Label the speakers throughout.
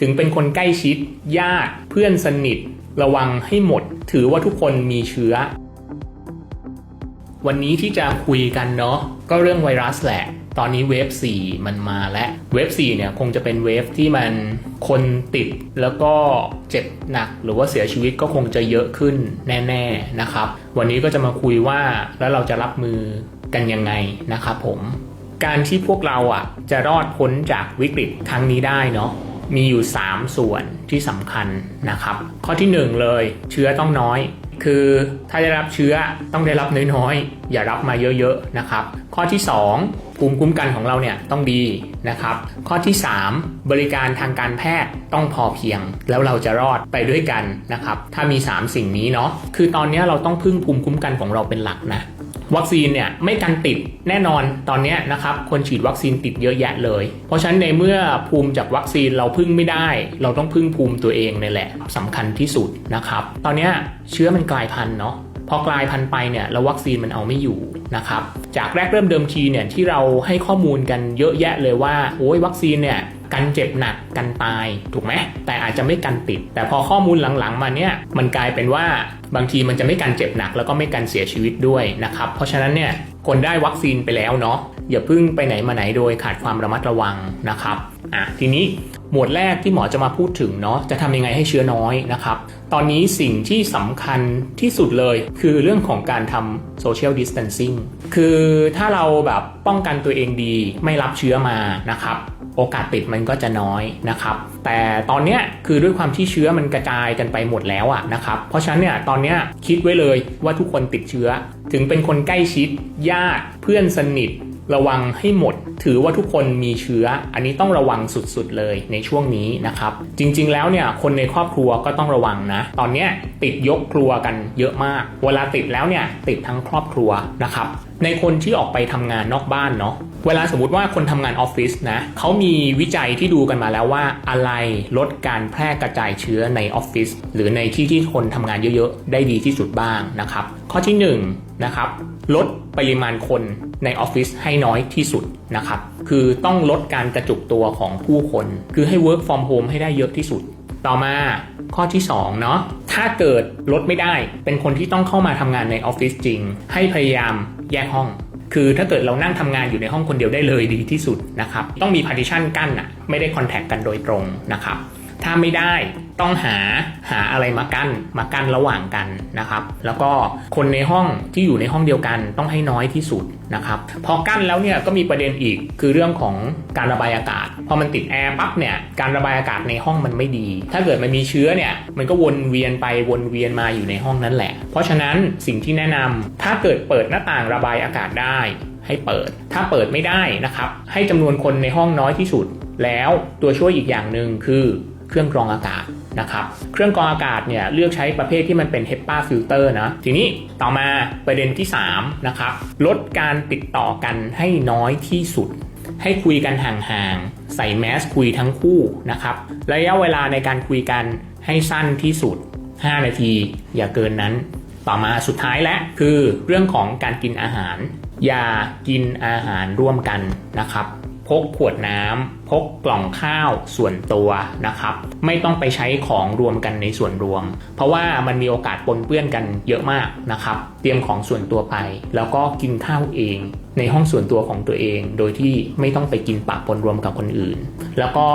Speaker 1: ถึงเป็นคนใกล้ชิด ญาติ เพื่อนสนิท ระวังให้หมด ถือว่าทุกคนมีเชื้อ วันนี้ที่จะคุยกันเนาะก็เรื่องไวรัสแหละ ตอนนี้เวฟ 4 มันมาแล้วเวฟ 4 เนี่ยคงจะเป็นเวฟที่มันคนติดแล้วก็เจ็บหนัก หรือว่าเสียชีวิตก็คงจะเยอะขึ้นแน่ ๆนะครับ วันนี้ก็จะมาคุยว่าแล้วเราจะรับมือกันยังไงนะครับผมการที่พวกเราอะจะรอดพ้นจากวิกฤตครั้งนี้ได้เนาะ มีอยู่ 3 ส่วนที่สำคัญนะครับ ข้อที่ 1 เลย เชื้อต้องน้อย คือถ้าได้รับเชื้อต้องได้รับน้อยๆอย่ารับมาเยอะๆนะครับ ข้อที่ 2 ภูมิคุ้มกันของเราเนี่ยต้องดีนะครับ ข้อที่ 3 บริการทางการแพทย์ต้องพอเพียง แล้วเราจะรอดไปด้วยกันนะครับ ถ้ามี 3 สิ่งนี้เนาะคือตอนนี้เราต้องพึ่งภูมิคุ้มกันของเราเป็นหลักนะ วัคซีนเนี่ยไม่กันติดแน่นอนตอนนี้นะครับคนฉีดวัคซีนติดเยอะแยะเลย เพราะฉะนั้นในเมื่อภูมิจากวัคซีนเราพึ่งไม่ได้ เราต้องพึ่งภูมิตัวเองนี่แหละสำคัญที่สุดนะครับ ตอนนี้เชื้อมันกลายพันธุ์เนาะพอกลายพันธุ์ไปเนี่ยแล้ววัคซีนมันเอาไม่อยู่นะครับจากแรกเริ่มเดิมทีเนี่ยที่เราให้ข้อมูลกันเยอะแยะเลยว่าโอ้ยวัคซีนเนี่ย กันเจ็บหนักกันตายถูกไหมแต่อาจจะไม่กันติด แต่พอข้อมูลหลังๆมาเนี่ยมันกลายเป็นว่าบางทีมันจะไม่กันเจ็บหนักแล้วก็ไม่กันเสียชีวิตด้วยนะครับเพราะฉะนั้นเนี่ยคนได้วัคซีนไปแล้วเนาะอย่าพิ่งไปไหนมาไหนโดยขาดความระมัดระวังนะครับอะทีนี้หมวดแรกที่หมอจะมาพูดถึงเนาะจะทำยังไงให้เชื้อน้อยนะครับ ตอนนี้สิ่งที่สำคัญที่สุดเลยคือเรื่องของการทำ social distancing คือถ้าเราแบบป้องกันตัวเองดีไม่รับเชื้อมานะครับ โอกาสติดมันก็จะน้อยนะครับ แต่ตอนนี้คือด้วยความที่เชื้อมันกระจายกันไปหมดแล้วอะนะครับ เพราะฉะนั้นเนี่ยตอนนี้คิดไว้เลยว่าทุกคนติดเชื้อ ถึงเป็นคนใกล้ชิดญาติเพื่อนสนิทระวังให้หมด ถือว่าทุกคนมีเชื้อ อันนี้ต้องระวังสุดๆเลยในช่วงนี้นะครับ จริงๆ แล้วเนี่ย คนในครอบครัวก็ต้องระวังนะ ตอนนี้ติดยกครัวกันเยอะมาก เวลาติดแล้วเนี่ย ติดทั้งครอบครัวนะครับ ในคนที่ออกไปทำงานนอกบ้านเนาะเวลาสมมติว่าคนทำงานออฟฟิศนะเขามีวิจัยที่ดูกันมาแล้วว่าอะไรลดการแพร่กระจายเชื้อในออฟฟิศหรือในที่ที่คนทำงานเยอะๆ ได้ดีที่สุดบ้างนะครับ ข้อที่1นงนะครับลดปริมาณคนในออฟฟิศให้น้อยที่สุดนะครับ คือต้องลดการกระจุกตัวของผู้คน คือให้ work from home ให้ได้เยอะที่สุด ต่อมาข้อที่2เนาะถ้าเกิดลดไม่ได้เป็นคนที่ต้องเข้ามาทำงานในออฟฟิศจริง ให้พยายามแยกห้อง คือถ้าเกิดเรานั่งทำงานอยู่ในห้องคนเดียวได้เลยดีที่สุดนะครับต้องมี partition กั้นอะไม่ได้คอนแทคกันโดยตรงนะครับ ถ้าไม่ได้ต้องหาหาอะไรมากั้นมากั้นระหว่างกันนะครับ แล้วก็คนในห้องที่อยู่ในห้องเดียวกันต้องให้น้อยที่สุดนะครับพอกั้นแล้วเนี่ยก็มีประเด็นอีกคือเรื่องของการระบายอากาศพอมันติดแอร์ปั๊บเนี่ยการระบายอากาศในห้องมันไม่ดี ถ้าเกิดมันมีเชื้อเนี่ยมันก็วนเวียนไปวนเวียนมาอยู่ในห้องนั้นแหละ เพราะฉะนั้นสิ่งที่แนะนำถ้าเกิดเปิดหน้าต่างระบายอากาศได้ให้เปิด ถ้าเปิดไม่ได้นะครับ ให้จำนวนคนในห้องน้อยที่สุด แล้วตัวช่วยอีกอย่างหนึ่งคือ เครื่องกรองอากาศนะครับ เครื่องกรองอากาศเนี่ยเลือกใช้ประเภทที่มันเป็น HEPA filter นะ ทีนี้ต่อมาประเด็นที่ 3 นะครับ ลดการติดต่อกันให้น้อยที่สุด ให้คุยกันห่างๆ ใส่แมสคุยทั้งคู่นะครับ ระยะเวลาในการคุยกันให้สั้นที่สุด 5 นาที อย่าเกินนั้น ต่อมาสุดท้ายและคือเรื่องของการกินอาหาร อย่ากินอาหารร่วมกันนะครับ พกขวดน้ำพกกล่องข้าวส่วนตัวนะครับ ไม่ต้องไปใช้ของรวมกันในส่วนรวม เพราะว่ามันมีโอกาสปนเปื้อนกันเยอะมากนะครับ เตรียมของส่วนตัวไป แล้วก็กินข้าวเอง ในห้องส่วนตัวของตัวเอง โดยที่ไม่ต้องไปกินปะปนรวมกับคนอื่น แล้วก็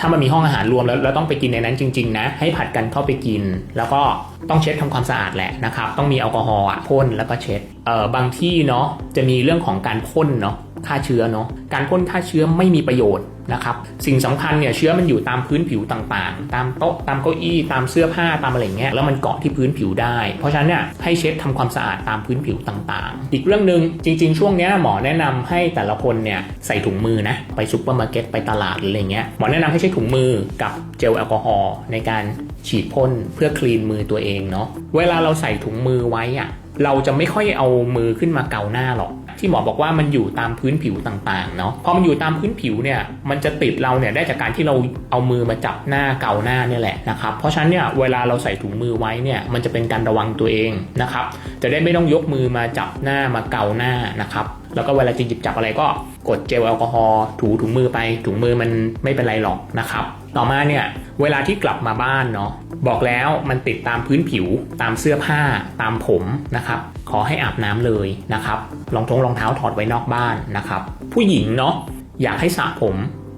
Speaker 1: ถ้ามันมีห้องอาหารรวมแล้วเราต้องไปกินในนั้นจริง ๆ นะ ให้ผัดกันเข้าไปกิน แล้วก็ต้องเช็ดทำความสะอาดแหละนะครับ ต้องมีแอลกอฮอล์พ่นแล้วก็เช็ดเอ่อบางที่เนาะจะมีเรื่องของการพ่นเนาะ ฆ่าเชื้อเนาะการพ่นฆ่าเชื้อไม่มีประโยชน์นะครับสิ่งสำคัญเนี่ยเชื้อมันอยู่ตามพื้นผิวต่างๆ ตามโต๊ะตามเก้าอี้ตามเสื้อผ้าตามอะไรเงี้ยแล้วมันเกาะที่พื้นผิวได้ เพราะฉะนั้นเนี่ยให้เช็ดทำความสะอาดตามพื้นผิวต่างๆ อีกเรื่องหนึ่งจริง ๆ ช่วงเนี้ยหมอแนะนำให้แต่ละคนเนี่ยใส่ถุงมือนะไปซุปเปอร์มาร์เก็ตไปตลาดหรืออะไรเงี้ยหมอแนะนำให้ใช้ถุงมือกับเจลแอลกอฮอล์ในการฉีดพ่นเพื่อคลีนมือตัวเองเนาะเวลาเราใส่ถุงมือไว้อะเราจะไม่ค่อยเอามือขึ้นมาเกาหน้าหรอก ที่หมอบอกว่ามันอยู่ตามพื้นผิวต่างๆเนาะพอมันอยู่ตามพื้นผิวเนี่ยมันจะติดเราเนี่ยได้จากการที่เราเอามือมาจับหน้าเกาหน้าเนี่ยแหละนะครับเพราะฉะนั้นเนี่ยเวลาเราใส่ถุงมือไว้เนี่ยมันจะเป็นการระวังตัวเองนะครับจะได้ไม่ต้องยกมือมาจับหน้ามาเกาหน้านะครับ แล้วก็เวลาจะหยิบจับอะไรก็กดเจลแอลกอฮอล์ถูถุงมือไปถุงมือมันไม่เป็นไรหรอกนะครับ ต่อมาเนี่ยเวลาที่กลับมาบ้านเนาะบอกแล้วมันติดตามพื้นผิว ตามเสื้อผ้า ตามผมนะครับขอให้อาบน้ำเลยนะครับรองทงรองเท้าถอดไว้นอกบ้านนะครับ ผู้หญิงเนาะอยากให้สระผม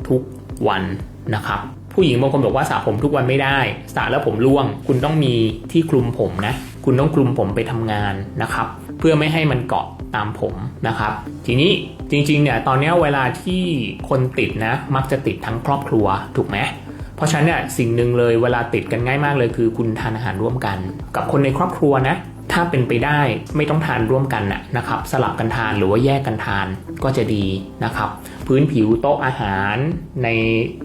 Speaker 1: ทุกวันนะครับผู้หญิงบางคนบอกว่าสระผมทุกวันไม่ได้สระแล้วผมร่วง คุณต้องมีที่คลุมผมนะ คุณต้องคลุมผมไปทำงานนะครับ เพื่อไม่ให้มันเกาะตามผมนะครับ ทีนี้จริงๆเนี่ยตอนนี้เวลาที่คนติดนะมักจะติดทั้งครอบครัวถูกไหมเพราะฉะนั้นเนี่ยสิ่งหนึ่งเลยเวลาติดกันง่ายมากเลยคือ คุณทานอาหารร่วมกัน กับคนในครอบครัวนะถ้าเป็นไปได้ไม่ต้องทานร่วมกันนะครับ สลับกันทานหรือว่าแยกกันทานก็จะดีนะครับ พื้นผิวโต๊ะอาหารใน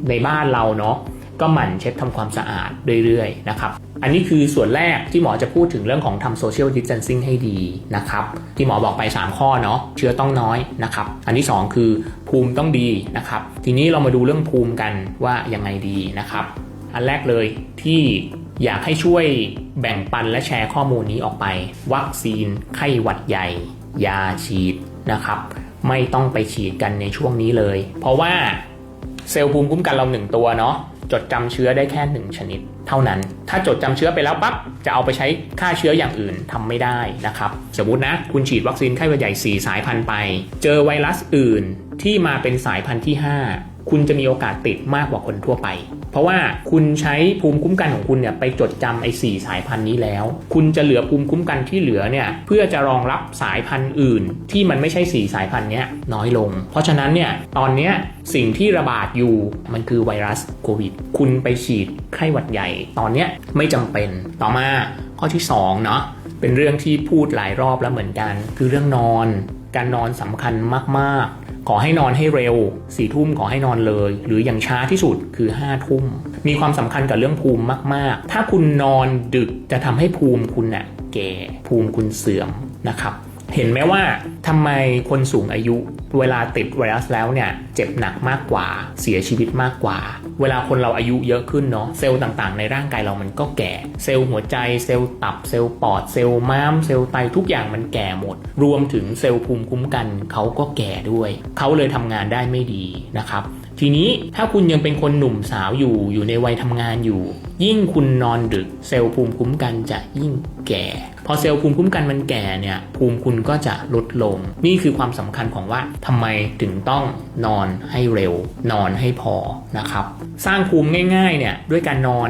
Speaker 1: ในบ้านเราเนาะ ก็หมั่นเช็ดทำความสะอาดเรื่อยๆนะครับ อันนี้คือส่วนแรกที่หมอจะพูดถึงเรื่องของทำโซเชียลดิส a ทนซิ่งให้ดีนะครับ ที่หมอบอกไป 3 ข้อเนาะเชื้อต้องน้อยนะครับ อันที่ 2 คือภูมิต้องดีนะครับ ทีนี้เรามาดูเรื่องภูมิกันว่ายังไงดีนะครับ อันแรกเลยที่อยากให้ช่วยแบ่งปันและแชร์ข้อมูลนี้ออกไป วัคซีนไข้หวัดใหญ่ ยาฉีดนะครับ ไม่ต้องไปฉีดกันในช่วงนี้เลย เพราะว่าเซลล์ภูมิคุ้มกันเราหนึ่งตัวเนาะ จดจำเชื้อได้แค่หนึ่งชนิด เท่านั้น ถ้าจดจำเชื้อไปแล้วปั๊บจะเอาไปใช้ฆ่าเชื้ออย่างอื่นทำไม่ได้นะครับ สมมตินะ คุณฉีดวัคซีนไข้หวัดใหญ่ 4 สายพันธุ์ไป เจอไวรัสอื่นที่มาเป็นสายพันธุ์ที่ 5 คุณจะมีโอกาสติดมากกว่าคนทั่วไป เพราะว่าคุณใช้ภูมิคุ้มกันของคุณเนี่ยไปจดจำไอ้สสายพันธุ์นี้แล้ว คุณจะเหลือภูมิคุ้มกันที่เหลือเนี่ยเพื่อจะรองรับสายพันธุ์อื่น ที่มันไม่ใช่4สายพันธุ์เนี้ยน้อยลง เพราะฉะนั้นเนี่ยตอนเนี้ยสิ่งที่ระบาดอยู่มันคือไวรัสโควิด คุณไปฉีดไข้หวัดใหญ่ ตอนเนี้ยไม่จำเป็นต่อมาข้อที่2เนาะเป็นเรื่องที่พูดหลายรอบแล้วเหมือนกัน คือเรื่องนอน การนอนสำคัญมากๆ ขอให้นอนให้เร็วสี่ทุ่มขอให้นอนเลย หรืออย่างช้าที่สุดคือห้าทุ่ม มีความสำคัญกับเรื่องภูมิมาก ๆ ถ้าคุณนอนดึกจะทำให้ภูมิคุณน่ะแก่ภูมิคุณเสื่อมนะครับ เห็นไหมว่าทำไมคนสูงอายุเวลาติดไวรัสแล้วเนี่ย เจ็บหนักมากกว่า เสียชีวิตมากกว่า เวลาคนเราอายุเยอะขึ้นเนาะเซลล์ต่างๆ ในร่างกายเรามันก็แก่ เซลล์หัวใจเซลล์ตับเซลล์ปอดเซลล์ม้ามเซลล์ไตทุกอย่างมันแก่หมด รวมถึงเซลล์ภูมิคุ้มกันเขาก็แก่ด้วย เขาเลยทำงานได้ไม่ดีนะครับ ทีนี้ถ้าคุณยังเป็นคนหนุ่มสาวอยู่อยู่ในวัยทำงานอยู่ ยิ่งคุณนอนดึกเซลล์ภูมิคุ้มกันจะยิ่งแก่ พอเซลล์ภูมิคุ้มกันมันแก่เนี่ยภูมิคุณก็จะลดลง นี่คือความสำคัญของว่าทำไมถึงต้องนอนให้เร็ว นอนให้พอนะครับ สร้างภูมิง่าย ๆเนี่ยด้วยการนอน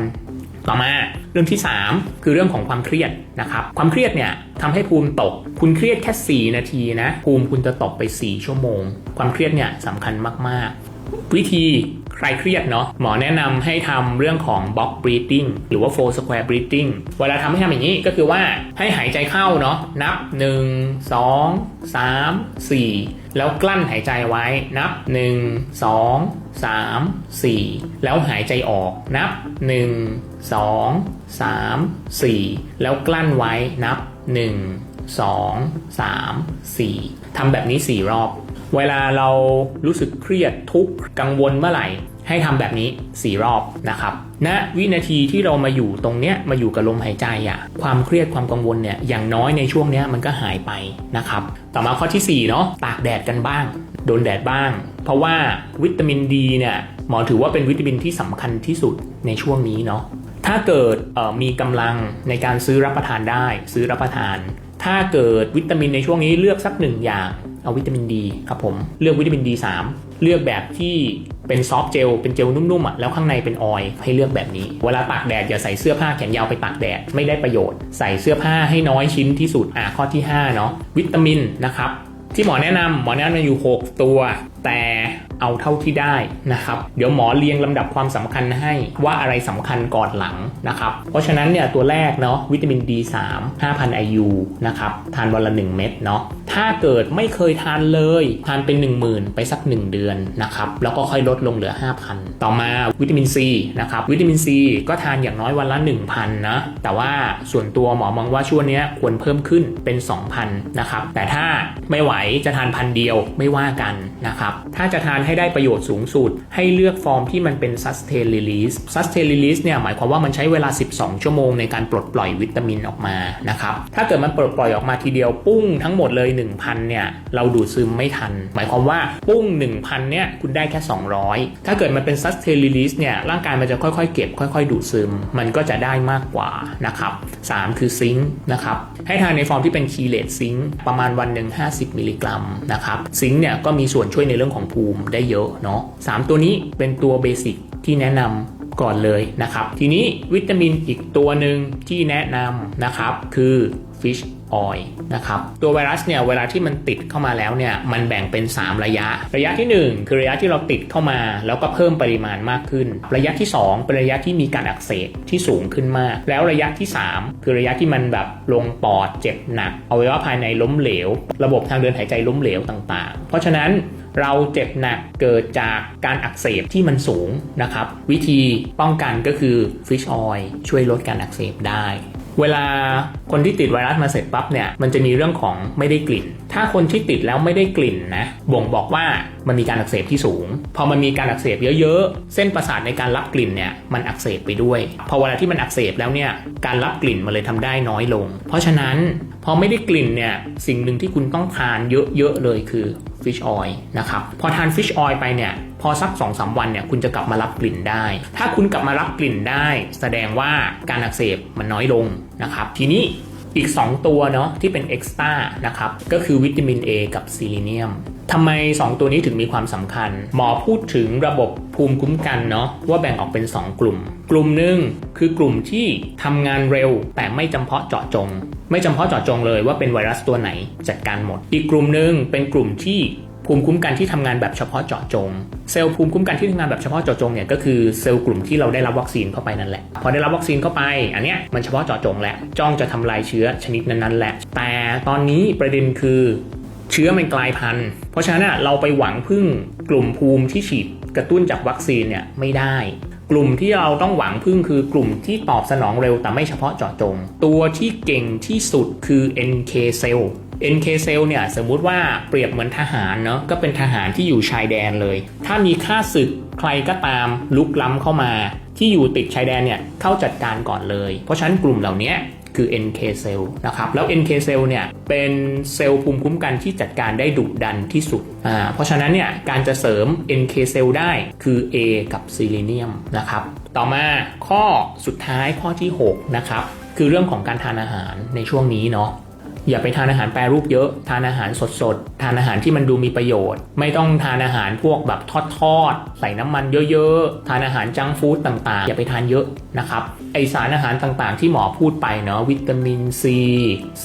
Speaker 1: ต่อมาเรื่องที่ 3 คือเรื่องของความเครียดนะครับ ความเครียดเนี่ยทำให้ภูมิตก คุณเครียดแค่ 4 นาทีนะ ภูมิคุณจะตกไป 4 ชั่วโมง ความเครียดเนี่ยสำคัญมากๆ วิธีคลายเครียดเนาะหมอแนะนำให้ทำเรื่องของ box breathing หรือว่า four square breathing เวลาทำให้ทำอย่างนี้ก็คือว่าให้หายใจเข้าเนาะนับ 1 2 3 4 แล้วกลั้นหายใจไว้นับ 1 2 3 4 แล้วหายใจออกนับ 1 2 3 4 แล้วกลั้นไว้นับ 1 2 3 4ทำแบบนี้ 4 รอบ เวลาเรารู้สึกเครียดทุกข์กังวลเมื่อไหร่ ให้ทำแบบนี้ 4 รอบนะครับณนะวินาทีที่เรามาอยู่ตรงเนี้ยมาอยู่กับลมหายใจอะความเครียดความกังวลเนี่ยอย่างน้อยในช่วงเนี้ยมันก็หายไปนะครับต่อมาข้อที่4เนาะตากแดดกันบ้าง โดนแดดบ้าง เพราะว่าวิตามินดีเนี่ยหมอถือว่าเป็นวิตามินที่สำคัญที่สุดในช่วงนี้เนาะ ถ้าเกิดมีกำลังในการซื้อรับประทานได้ ซื้อรับประทาน ถ้าเกิดวิตามินในช่วงนี้เลือกสักหนึ่งอย่าง เอาวิตามินดีครับผม เลือกวิตามินดี3เลือกแบบที่เป็นซอฟต์เจล เป็นเจลนุ่มๆอะแล้วข้างในเป็นออยล์ให้เลือกแบบนี้ เวลาตากแดดอย่าใส่เสื้อผ้าแขนยาวไปตากแดดไม่ได้ประโยชน์ ใส่เสื้อผ้าให้น้อยชิ้นที่สุดอะข้อที่5เนาะวิตามินนะครับที่หมอแนะนำหมอแนะนำอยู่ 6 ตัว แต่ เอาเท่าที่ได้นะครับ เดี๋ยวหมอเรียงลำดับความสำคัญให้ว่าอะไรสำคัญก่อนหลังนะครับ เพราะฉะนั้นเนี่ยตัวแรกเนาะวิตามิน D3 5,000 IU นะครับ ทานวันละ 1 เม็ดเนาะถ้าเกิดไม่เคยทานเลย ทานเป็น 10,000 ไปสัก 1 เดือนนะครับ แล้วก็ค่อยลดลงเหลือ 5,000 ต่อมาวิตามิน C นะครับวิตามิน C ก็ทานอย่างน้อยวันละ 1,000 นะ แต่ว่าส่วนตัวหมอมองว่าช่วงนี้ควรเพิ่มขึ้นเป็น 2,000 นะครับ แต่ถ้าไม่ไหวจะทานพันเดียวไม่ว่ากันนะครับ ถ้าจะทานให้ได้ประโยชน์สูงสุด ให้เลือกฟอร์มที่มันเป็น sustain release sustain release เนี่ยหมายความว่ามันใช้เวลา 12 ชั่วโมงในการปลดปล่อยวิตามินออกมานะครับถ้าเกิดมันปลดปล่อยออกมาทีเดียวปุ้งทั้งหมดเลย 1,000เนี่ยเราดูดซึมไม่ทัน หมายความว่าปุ้ง 1,000เนี่ยคุณได้แค่ 200 ถ้าเกิดมันเป็น sustain release เนี่ยร่างกายมันจะค่อยๆ เก็บ ค่อย ๆ ดูดซึม มันก็จะได้มากกว่านะครับ3คือซิงค์นะครับให้ทานในฟอร์มที่เป็นคีเลตซิงค์ประมาณวันหนึ่ง50 มิลลิกรัมนะครับซิงค์เนี่ยก็มีส่วนช่วยในเรื่องของภูมิได้เยอะเนาะสามตัวนี้เป็นตัวเบสิกที่แนะนำก่อนเลยนะครับ ทีนี้วิตามินอีกตัวหนึ่งที่แนะนำนะครับคือ fish oil นะครับตัวไวรัสเนี่ยเวลาที่มันติดเข้ามาแล้วเนี่ยมันแบ่งเป็น 3 ระยะ ระยะที่ 1 คือระยะที่เราติดเข้ามา แล้วก็เพิ่มปริมาณมากขึ้น ระยะที่ 2 เป็นระยะที่มีการอักเสบที่สูงขึ้นมาก แล้วระยะที่ 3 คือระยะที่มันแบบลงปอดเจ็บหนักเอาไว้ว่าภายในล้มเหลว ระบบทางเดินหายใจล้มเหลวต่างๆ เพราะฉะนั้น เราเจ็บหนักเกิดจากการอักเสบที่มันสูงนะครับ วิธีป้องกันก็คือฟิชออยช่วยลดการอักเสบได้ เวลาคนที่ติดไวรัสมาเสร็จปั๊บเนี่ยมันจะมีเรื่องของไม่ได้กลิ่น ถ้าคนที่ติดแล้วไม่ได้กลิ่นนะบ่งบอกว่ามันมีการอักเสบที่สูง พอมันมีการอักเสบเยอะๆ เส้นประสาทในการรับกลิ่นเนี่ยมันอักเสบไปด้วย พอเวลาที่มันอักเสบแล้วเนี่ยการรับกลิ่นมันเลยทำได้น้อยลง เพราะฉะนั้นพอไม่ได้กลิ่นเนี่ยสิ่งหนึ่งที่คุณต้องทานเยอะๆเลยคือ fish oil นะครับพอทาน fish oil ไปเนี่ย อสัก2อสวันเนี่ยคุณจะกลับมารับกลิ่นได้ ถ้าคุณกลับมารับกลิ่นได้ แสดงว่าการอักเสบมันน้อยลงนะครับทีนี้อีก 2 ตัวเนาะที่เป็นเอ็กซ์ต้านะครับก็คือวิตามิน A กับซีเลเนียมทำไม 2 ตัวนี้ถึงมีความสำคัญ หมอพูดถึงระบบภูมิคุ้มกันเนาะว่าแบ่งออกเป็น 2 กลุ่ม กลุ่มหนึ่งคือกลุ่มที่ทำงานเร็ว แต่ไม่จำเพาะเจาะจง ไม่จำเพาะเจาะจงเลยว่าเป็นไวรัสตัวไหนจัดการหมด อีกกลุ่มหนึ่งเป็นกลุ่มที่ ภูมิคุ้มกันที่ทำงานแบบเฉพาะเจาะจง เซลล์ภูมิคุ้มกันที่ทำงานแบบเฉพาะเจาะจงเนี่ยก็คือเซลล์กลุ่มที่เราได้รับวัคซีนเข้าไปนั่นแหละ พอได้รับวัคซีนเข้าไป อันเนี้ยมันเฉพาะเจาะจงแหละ จ้องจะทำลายเชื้อชนิดนั้นๆแหละ แต่ตอนนี้ประเด็นคือเชื้อมันกลายพันธุ์ เพราะฉะนั้นเราไปหวังพึ่งกลุ่มภูมิที่ฉีดกระตุ้นจากวัคซีนเนี่ยไม่ได้ กลุ่มที่เราต้องหวังพึ่งคือกลุ่มที่ตอบสนองเร็วแต่ไม่เฉพาะเจาะจง ตัวที่เก่งที่สุดคือ NK cell NK cell เนี่ยสมมุติว่าเปรียบเหมือนทหารเนาะก็เป็นทหารที่อยู่ชายแดนเลย ถ้ามีค่าศึกใครก็ตามลุกล้ำเข้ามา ที่อยู่ติดชายแดนเนี่ยเข้าจัดการก่อนเลย เพราะฉะนั้นกลุ่มเหล่านี้คือ NK cell นะครับ แล้ว NK cell เนี่ยเป็นเซลล์ภูมิคุ้มกันที่จัดการได้ดุดันที่สุด อ่า เพราะฉะนั้นเนี่ยการจะเสริม NK cell ได้คือ A กับซีเลเนียมนะครับ ต่อมาข้อสุดท้ายข้อที่ 6 นะครับ คือเรื่องของการทานอาหารในช่วงนี้เนาะ อย่าไปทานอาหารแปรรูปเยอะทานอาหารสดๆ ทานอาหารที่มันดูมีประโยชน์ ไม่ต้องทานอาหารพวกแบบทอดๆ ใส่น้ำมันเยอะๆ ทานอาหารจังฟู้ดต่างๆ อย่าไปทานเยอะนะครับไอสารอาหารต่างๆ ที่หมอพูดไปเนาะวิตามินซี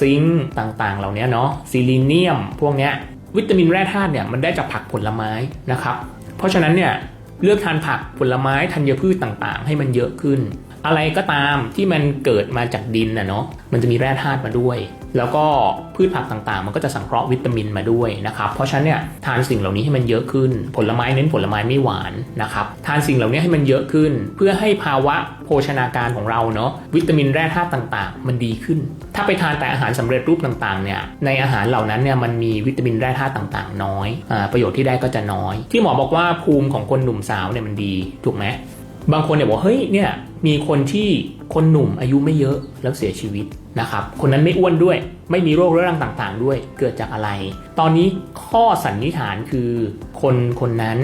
Speaker 1: ซิงค์ต่างๆ เหล่านี้เนาะซิลิเนียม พวกเนี้ยวิตามินแร่ธาตุเนี่ยมันได้จากผักผลไม้นะครับเพราะฉะนั้นเนี่ยเลือกทานผักผลไม้ธัญพืชต่างๆ ให้มันเยอะขึ้น อะไรก็ตามที่มันเกิดมาจากดินนะเนาะมันจะมีแร่ธาตุมาด้วย แล้วก็พืชผักต่างๆ มันก็จะสังเคราะห์วิตามินมาด้วยนะครับเพราะฉะนั้นเนี่ยทานสิ่งเหล่านี้ให้มันเยอะขึ้น ผลไม้เน้นผลไม้ไม่หวานนะครับทานสิ่งเหล่านี้ให้มันเยอะขึ้น เพื่อให้ภาวะโภชนาการของเราเนาะวิตามินแร่ธาตุต่างๆ มันดีขึ้น ถ้าไปทานแต่อาหารสำเร็จรูปต่างๆเนี่ยในอาหารเหล่านั้นเนี่ยมันมีวิตามินแร่ธาตุต่างๆ น้อยอประโยชน์ที่ได้ก็จะน้อย ที่หมอบอกว่าภูมิของคนหนุ่มสาวเนี่ยมันดีถูกไหมบางคนเนี่ยบอกเฮ้ยเนี่ยมีคนที่คนหนุ่มอายุไม่เยอะแล้วเสียชีวิต นะครับ คนนั้นไม่อ้วนด้วย ไม่มีโรคเรื้อรังต่างๆ ด้วย เกิดจากอะไร ตอนนี้ข้อสันนิษฐานคือ คนคนนั้น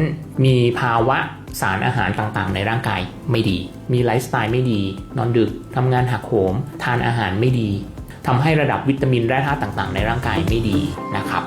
Speaker 1: มีภาวะสารอาหารต่างๆ ในร่างกายไม่ดี มีไลฟ์สไตล์ไม่ดี นอนดึกทำงานหักโหม ทานอาหารไม่ดีทำให้ระดับวิตามินแร่ธาตุต่างๆ ในร่างกายไม่ดีนะครับ